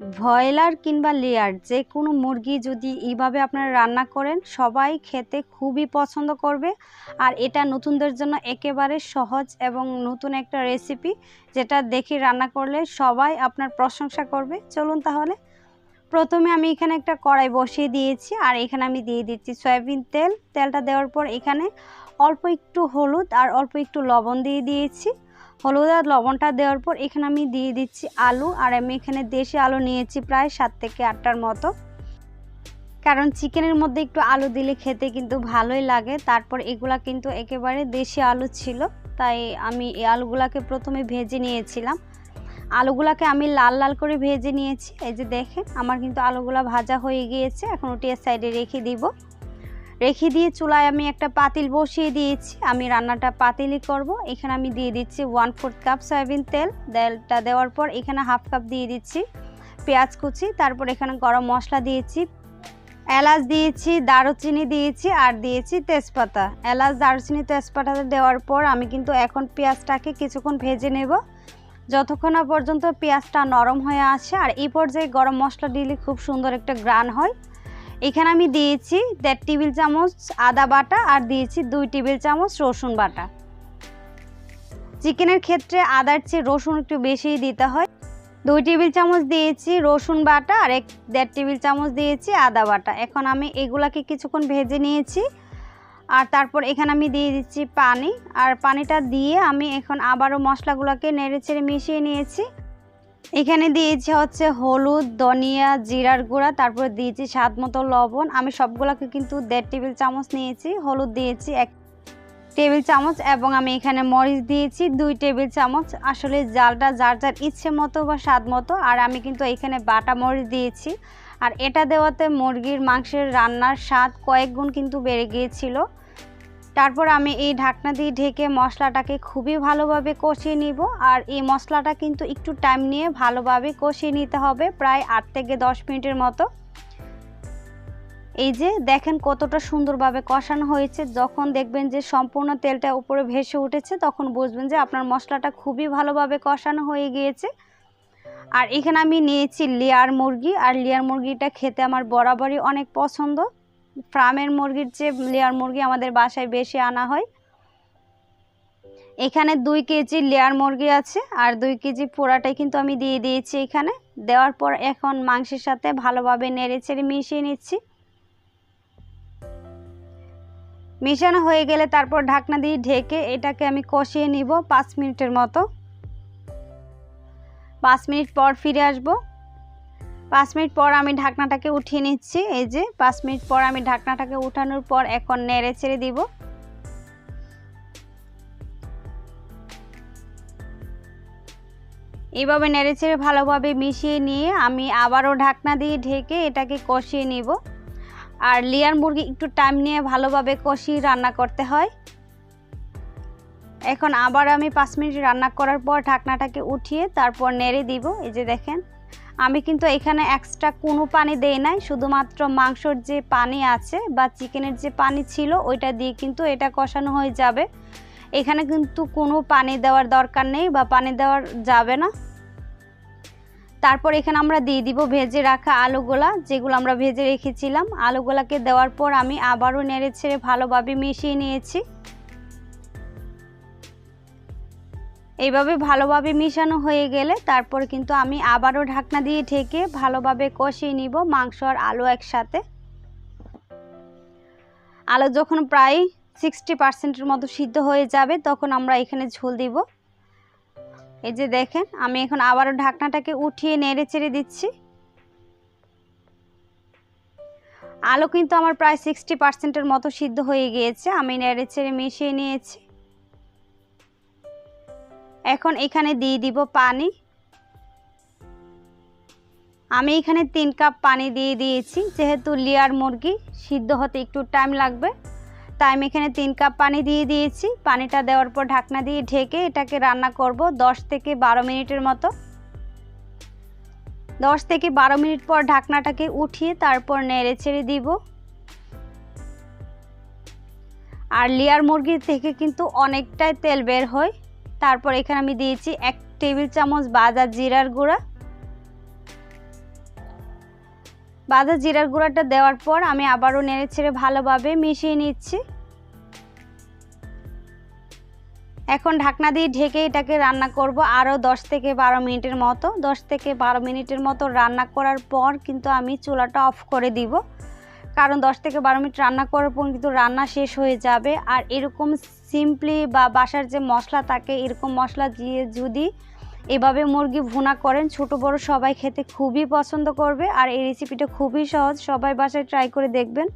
Broiler কিংবা layer যে কোনো মুরগি যদি এইভাবে আপনারা রান্না করেন, সবাই খেতে খুবই পছন্দ করবে। আর এটা নতুনদের জন্য একেবারে সহজ এবং নতুন একটা রেসিপি যেটা দেখে রান্না করলে সবাই আপনার প্রশংসা করবে। চলুন তাহলে। প্রথমে আমি এখানে একটা কড়াই বসিয়ে দিয়েছি, আর এখানে আমি দিয়ে দিচ্ছি সয়াবিন তেল। তেলটা দেওয়ার পর এখানে অল্প একটু হলুদ আর অল্প একটু লবণ দিয়ে দিয়েছি। হলুদ আর লবণটা দেওয়ার পর এখানে আমি দিয়ে দিচ্ছি আলু, আর আমি এখানে দেশি আলু নিয়েছি প্রায় সাত থেকে আটটার মতো। কারণ চিকেনের মধ্যে একটু আলু দিলে খেতে কিন্তু ভালোই লাগে। তারপর এগুলা কিন্তু একেবারে দেশি আলু ছিল, তাই আমি এই আলুগুলাকে প্রথমে ভেজে নিয়েছিলাম। আলুগুলাকে আমি লাল লাল করে ভেজে নিয়েছি। এই যে দেখেন, আমার কিন্তু আলুগুলা ভাজা হয়ে গিয়েছে। এখন ওটি সাইডে রেখে দিব। রেখে দিয়ে চুলায় আমি একটা পাতিল বসিয়ে দিয়েছি। আমি রান্নাটা পাতিলই করব। এখানে আমি দিয়ে দিচ্ছি ওয়ান ফোর্থ কাপ সয়াবিন তেল। তেলটা দেওয়ার পর এখানে হাফ কাপ দিয়ে দিচ্ছি পেঁয়াজ কুচি। তারপর এখানে গরম মশলা দিয়েছি। এলাচ দিয়েছি, দারুচিনি দিয়েছি আর দিয়েছি তেজপাতা। এলাচ, দারুচিনি, তেজপাতা দেওয়ার পর আমি কিন্তু এখন পেঁয়াজটাকে কিছুক্ষণ ভেজে নেব। যতক্ষণ না পর্যন্ত পেঁয়াজটা নরম হয়ে আসে আর এই পর্যায়ে গরম মশলা দিলে খুব সুন্দর একটা গ্রান হয়। এখানে আমি দিয়েছি দেড় টেবিল চামচ আদা বাটা আর দিয়েছি দুই টেবিল চামচ রসুন বাটা। চিকেনের ক্ষেত্রে আদার চেয়ে রসুন একটু বেশিই দিতে হয়। দুই টেবিল চামচ দিয়েছি রসুন বাটা আর এক দেড় টেবিল চামচ দিয়েছি আদা বাটা। এখন আমি এগুলাকে কিছুক্ষণ ভেজে নিয়েছি। আর তারপর এখানে আমি দিয়ে দিচ্ছি পানি। আর পানিটা দিয়ে আমি এখন আবারও মশলাগুলোকে নেড়ে চেড়ে মিশিয়ে নিয়েছি। এখানে দিয়েছি হচ্ছে হলুদ, ধনিয়া, জিরার গুঁড়া, তারপরে দিয়েছি স্বাদ মতো লবণ। আমি সবগুলোকে কিন্তু দেড় টেবিল চামচ নিয়েছি, হলুদ দিয়েছি এক টেবিল চামচ এবং আমি এখানে মরিচ দিয়েছি দুই টেবিল চামচ। আসলে জালটা যার যার ইচ্ছে মতো বা স্বাদ মতো, আর আমি কিন্তু এখানে বাটা মরিচ দিয়েছি। আর এটা দেওয়াতে মুরগির মাংসের রান্নার স্বাদ কয়েক গুণ কিন্তু বেড়ে গিয়েছিল। তারপর আমি এই ঢাকনা দিয়ে ঢেকে মশলাটাকে খুবই ভালোভাবে কষিয়ে নিব। আর এই মশলাটা কিন্তু একটু টাইম নিয়ে ভালোভাবে কষিয়ে নিতে হবে, প্রায় আট থেকে দশ মিনিটের মতো। এই যে দেখেন কতটা সুন্দরভাবে কষানো হয়েছে। যখন দেখবেন যে সম্পূর্ণ তেলটা উপরে ভেসে উঠেছে, তখন বুঝবেন যে আপনার মশলাটা খুবই ভালোভাবে কষানো হয়ে গিয়েছে। আর এখানে আমি নিয়েছি লেয়ার মুরগি। আর লেয়ার মুরগিটা খেতে আমার বরাবরই অনেক পছন্দ। ফার্মের মুরগির চেয়ে লেয়ার মুরগি আমাদের বাসায় বেশি আনা হয়, এখানে দুই কেজি লেয়ার মুরগি আছে আর দুই কেজি পোড়াটাই কিন্তু আমি দিয়ে দিয়েছি এখানে। দেওয়ার পর এখন মাংসের সাথে ভালোভাবে নেড়ে চেড়ে মিশিয়ে নিচ্ছি। মিশানো হয়ে গেলে তারপর ঢাকনা দিয়ে ঢেকে এটাকে আমি কষিয়ে নিব পাঁচ মিনিটের মতো। পাঁচ মিনিট পর ফিরে আসব। পাঁচ মিনিট পর আমি ঢাকনাটাকে উঠিয়ে নিচ্ছি। এই যে, পাঁচ মিনিট পর আমি ঢাকনাটাকে উঠানোর পর এখন নেড়ে ছেড়ে দিব। এইভাবে নেড়ে ছেড়ে ভালোভাবে মিশিয়ে নিয়ে আমি আবারও ঢাকনা দিয়ে ঢেকে এটাকে কষিয়ে নিব। আর লেয়ার মুরগি একটু টাইম নিয়ে ভালোভাবে কষিয়ে রান্না করতে হয়। এখন আবার আমি পাঁচ মিনিট রান্না করার পর ঢাকনাটাকে উঠিয়ে তারপর নেড়ে দিব। এই যে দেখেন আমি কিন্তু এখানে এক্সট্রা কোনো পানি দেই নাই, শুধুমাত্র মাংসর যে পানি আছে বা চিকেনের যে পানি ছিল, ওইটা দিয়ে কিন্তু এটা কষানো হয়ে যাবে। এখানে কিন্তু কোনো পানি দেওয়ার দরকার নেই বা পানি দেওয়ার যাবে না। তারপর এখানে আমরা দিয়ে দিব ভেজে রাখা আলুগুলা, যেগুলো আমরা ভেজে রেখেছিলাম। আলুগুলাকে দেওয়ার পর আমি আবারও নেড়ে ছেড়ে ভালোভাবে মিশিয়ে নিয়েছি। এইভাবে ভালোভাবে মিশানো হয়ে গেলে তারপর কিন্তু আমি আবারও ঢাকনা দিয়ে ঢেকে ভালোভাবে কষিয়ে নিব মাংস আর আলু একসাথে। আলু যখন প্রায় সিক্সটি পার্সেন্টের মতো সিদ্ধ হয়ে যাবে, তখন আমরা এখানে ঝোল দিব। এই যে দেখেন, আমি এখন আবারও ঢাকনাটাকে উঠিয়ে নেড়ে চেড়ে দিচ্ছি। আলু কিন্তু আমার প্রায় সিক্সটি পার্সেন্টের মতো সিদ্ধ হয়ে গিয়েছে, আমি নেড়ে চেড়ে মিশিয়ে নিয়েছি। এখন এখানে দিয়ে দিব পানি। আমি এখানে তিন কাপ পানি দিয়ে দিয়েছি, যেহেতু লেয়ার মুরগি, সিদ্ধ হতে একটু টাইম লাগবে। তাই আমি এখানে তিন কাপ পানি দিয়ে দিয়েছি। পানিটা দেওয়ার পর ঢাকনা দিয়ে ঢেকে এটাকে রান্না করব দশ থেকে বারো মিনিটের মতো। দশ থেকে বারো মিনিট পর ঢাকনাটাকে উঠিয়ে তারপর নেড়ে ছেড়ে দিব। আর লেয়ার মুরগির থেকে কিন্তু অনেকটাই তেল বের হয়। তারপর এখানে আমি দিয়েছি এক টেবিল চামচ বাজার জিরার গুঁড়া। বাদা জিরার গুঁড়াটা দেওয়ার পর আমি আবারও নেড়ে ছেড়ে ভালোভাবে মিশিয়ে নিচ্ছি। এখন ঢাকনা দিয়ে ঢেকে এটাকে রান্না করব আরও দশ থেকে বারো মিনিটের মতো। দশ থেকে বারো মিনিটের মতো রান্না করার পর কিন্তু আমি চুলাটা অফ করে দিব। কারণ দশ থেকে বারো মিনিট রান্না করার পর কিন্তু রান্না শেষ হয়ে যাবে। আর এরকম সিম্পলি বা বাসার যে মশলা থাকে, এরকম মশলা দিয়ে যদি এভাবে মুরগি ভুনা করেন, ছোট বড় সবাই খেতে খুবই পছন্দ করবে। আর এই রেসিপিটা খুবই সহজ, সবাই বাসায় ট্রাই করে দেখবেন।